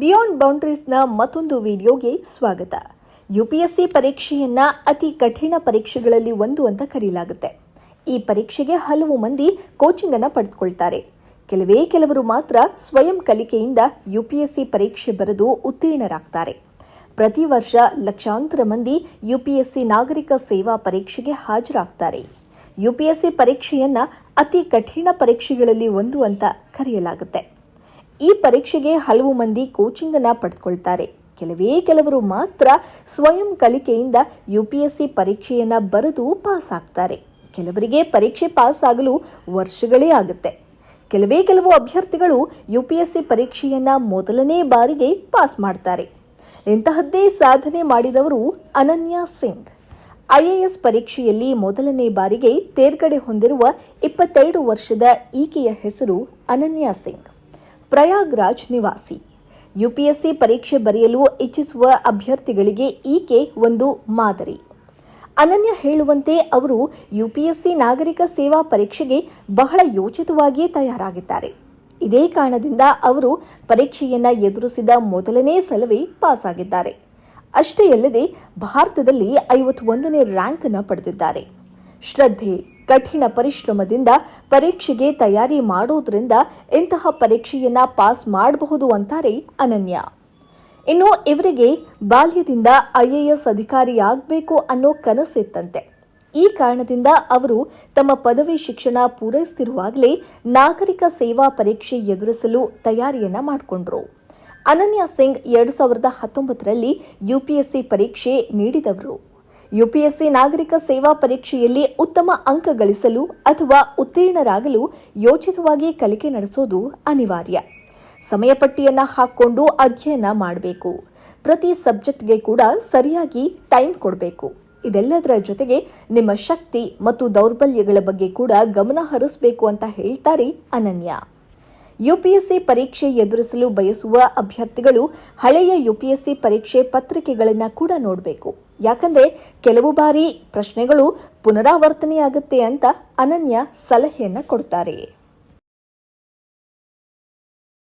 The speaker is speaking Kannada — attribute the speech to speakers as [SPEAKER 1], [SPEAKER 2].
[SPEAKER 1] ಬಿಯಾಂಡ್ ಬೌಂಡ್ರೀಸ್ನ ಮತ್ತೊಂದು ವಿಡಿಯೋಗೆ ಸ್ವಾಗತ. ಯುಪಿಎಸ್ಸಿ ಪರೀಕ್ಷೆಯನ್ನ ಅತಿ ಕಠಿಣ ಪರೀಕ್ಷೆಗಳಲ್ಲಿ ಒಂದು ಅಂತ ಕರೆಯಲಾಗುತ್ತೆ ಈ ಪರೀಕ್ಷೆಗೆ ಹಲವು ಮಂದಿ ಕೋಚಿಂಗ್ ಅನ್ನು ಪಡೆದುಕೊಳ್ತಾರೆ. ಕೆಲವೇ ಕೆಲವರು ಮಾತ್ರ ಸ್ವಯಂ ಕಲಿಕೆಯಿಂದ ಯುಪಿಎಸ್ಸಿ ಪರೀಕ್ಷೆ ಬರೆದು ಉತ್ತೀರ್ಣರಾಗ್ತಾರೆ. ಪ್ರತಿ ವರ್ಷ ಲಕ್ಷಾಂತರ ಮಂದಿ ಯುಪಿಎಸ್ಸಿ ನಾಗರಿಕ ಸೇವಾ ಪರೀಕ್ಷೆಗೆ ಹಾಜರಾಗ್ತಾರೆ. ಯುಪಿಎಸ್ಸಿ ಪರೀಕ್ಷೆಯನ್ನ ಅತಿ ಕಠಿಣ ಪರೀಕ್ಷೆಗಳಲ್ಲಿ ಒಂದು ಅಂತ ಕರೆಯಲಾಗುತ್ತೆ. ಈ ಪರೀಕ್ಷೆಗೆ ಹಲವು ಮಂದಿ ಕೋಚಿಂಗನ್ನು ಪಡೆದುಕೊಳ್ತಾರೆ. ಕೆಲವೇ ಕೆಲವರು ಮಾತ್ರ ಸ್ವಯಂ ಕಲಿಕೆಯಿಂದ ಯು ಪಿ ಎಸ್ ಸಿ ಪರೀಕ್ಷೆಯನ್ನು ಬರೆದು ಪಾಸ್ ಆಗ್ತಾರೆ. ಕೆಲವರಿಗೆ ಪರೀಕ್ಷೆ ಪಾಸ್ ಆಗಲು ವರ್ಷಗಳೇ ಆಗುತ್ತೆ. ಕೆಲವೇ ಕೆಲವು ಅಭ್ಯರ್ಥಿಗಳು ಯು ಪಿ ಎಸ್ ಸಿ ಪರೀಕ್ಷೆಯನ್ನು ಮೊದಲನೇ ಬಾರಿಗೆ ಪಾಸ್ ಮಾಡ್ತಾರೆ. ಇಂತಹದ್ದೇ ಸಾಧನೆ ಮಾಡಿದವರು ಅನನ್ಯ ಸಿಂಗ್. ಐಎಎಸ್ ಪರೀಕ್ಷೆಯಲ್ಲಿ ಮೊದಲನೇ ಬಾರಿಗೆ ತೇರ್ಗಡೆ ಹೊಂದಿರುವ ಇಪ್ಪತ್ತೆರಡು ವರ್ಷದ ಈಕೆಯ ಹೆಸರು ಅನನ್ಯ ಸಿಂಗ್. ಪ್ರಯಾಗ್ರಾಜ್ ನಿವಾಸಿ. ಯುಪಿಎಸ್ಸಿ ಪರೀಕ್ಷೆ ಬರೆಯಲು ಇಚ್ಛಿಸುವ ಅಭ್ಯರ್ಥಿಗಳಿಗೆ ಈಕೆ ಒಂದು ಮಾದರಿ. ಅನನ್ಯ ಹೇಳುವಂತೆ ಅವರು ಯುಪಿಎಸ್ಸಿ ನಾಗರಿಕ ಸೇವಾ ಪರೀಕ್ಷೆಗೆ ಬಹಳ ಯೋಚಿತವಾಗಿಯೇ ತಯಾರಾಗಿದ್ದಾರೆ. ಇದೇ ಕಾರಣದಿಂದ ಅವರು ಪರೀಕ್ಷೆಯನ್ನು ಎದುರಿಸಿದ ಮೊದಲನೇ ಸಲವೇ ಪಾಸ್ ಆಗಿದ್ದಾರೆ ಅಷ್ಟೇ ಅಲ್ಲದೆ ಭಾರತದಲ್ಲಿ ಐವತ್ತೊಂದನೇ ರ್ಯಾಂಕ್ ಅನ್ನು ಪಡೆದಿದ್ದಾರೆ. ಶ್ರದ್ಧೆ ಕಠಿಣ ಪರಿಶ್ರಮದಿಂದ ಪರೀಕ್ಷೆಗೆ ತಯಾರಿ ಮಾಡೋದ್ರಿಂದ ಇಂತಹ ಪರೀಕ್ಷೆಯನ್ನ ಪಾಸ್ ಮಾಡಬಹುದು ಅಂತಾರೆ ಅನನ್ಯ. ಇನ್ನು ಇವರಿಗೆ ಬಾಲ್ಯದಿಂದ ಐಎಎಸ್ ಅಧಿಕಾರಿಯಾಗಬೇಕು ಅನ್ನೋ ಕನಸಿತ್ತಂತೆ ಈ ಕಾರಣದಿಂದ ಅವರು ತಮ್ಮ ಪದವಿ ಶಿಕ್ಷಣ ಪೂರೈಸುತ್ತಿರುವಾಗಲೇ ನಾಗರಿಕ ಸೇವಾ ಪರೀಕ್ಷೆ ಎದುರಿಸಲು ತಯಾರಿಯನ್ನ ಮಾಡಿಕೊಂಡ್ರು. ಅನನ್ಯ ಸಿಂಗ್ ಎರಡು ಸಾವಿರದ ಹತ್ತೊಂಬತ್ತರಲ್ಲಿ ಯುಪಿಎಸ್ಸಿ ಪರೀಕ್ಷೆ ನೀಡಿದವರು. ಯುಪಿಎಸ್ಸಿ ನಾಗರಿಕ ಸೇವಾ ಪರೀಕ್ಷೆಯಲ್ಲಿ ಉತ್ತಮ ಅಂಕ ಗಳಿಸಲು ಅಥವಾ ಉತ್ತೀರ್ಣರಾಗಲು ಯೋಚಿತವಾಗಿ ಕಲಿಕೆ ನಡೆಸೋದು ಅನಿವಾರ್ಯ. ಸಮಯ ಹಾಕ್ಕೊಂಡು ಅಧ್ಯಯನ ಮಾಡಬೇಕು. ಪ್ರತಿ ಸಬ್ಜೆಕ್ಟ್ಗೆ ಕೂಡ ಸರಿಯಾಗಿ ಟೈಮ್ ಕೊಡಬೇಕು. ಇದೆಲ್ಲದರ ಜೊತೆಗೆ ನಿಮ್ಮ ಶಕ್ತಿ ಮತ್ತು ದೌರ್ಬಲ್ಯಗಳ ಬಗ್ಗೆ ಕೂಡ ಗಮನ ಹರಿಸಬೇಕು ಅಂತ ಹೇಳ್ತಾರೆ ಅನನ್ಯ. ಯುಪಿಎಸ್ಸಿ ಪರೀಕ್ಷೆ ಎದುರಿಸಲು ಬಯಸುವ ಅಭ್ಯರ್ಥಿಗಳು ಹಳೆಯ ಯುಪಿಎಸ್ಸಿ ಪರೀಕ್ಷೆ ಪತ್ರಿಕೆಗಳನ್ನು ಕೂಡ ನೋಡಬೇಕು. ಯಾಕಂದ್ರೆ ಕೆಲವು ಬಾರಿ ಪ್ರಶ್ನೆಗಳು ಪುನರಾವರ್ತನೆಯಾಗುತ್ತೆ ಅಂತ ಅನನ್ಯ ಸಲಹೆಯನ್ನು ಕೊಡ್ತಾರೆ.